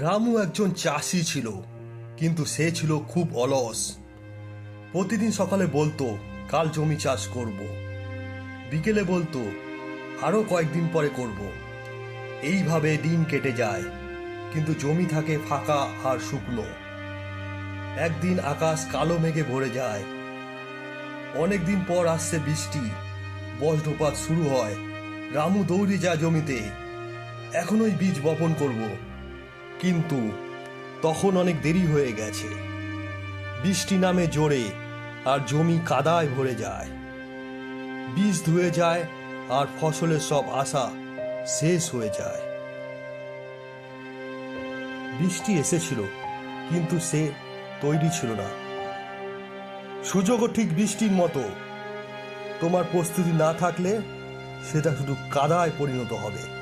রামু একজন চাষি ছিল, কিন্তু সে ছিল খুব অলস। প্রতিদিন সকালে বলতো, কাল জমি চাষ করব। বিকেলে বলতো আরও কয়েকদিন পরে করব। এইভাবে দিন কেটে যায়, কিন্তু জমি থাকে ফাঁকা আর শুকনো। একদিন আকাশ কালো মেঘে ভরে যায়। অনেকদিন পর আসছে বৃষ্টি, বজ্রপাত শুরু হয়। রামু দৌড়ে যায় জমিতে। এখনই বীজ বপন করব। কিন্তু তখন অনেক দেরি হয়ে গেছে। বৃষ্টি নামে জোরে আর জমি কাদায় ভরে যায়। বীজ ধুয়ে যায় আর ফসলের সব আশা শেষ হয়ে যায়। বৃষ্টি এসেছিল, কিন্তু সে তৈরি ছিল না। সুযোগও ঠিক বৃষ্টির মতো। তোমার প্রস্তুতি না থাকলে সেটা শুধু কাদায় পরিণত হবে।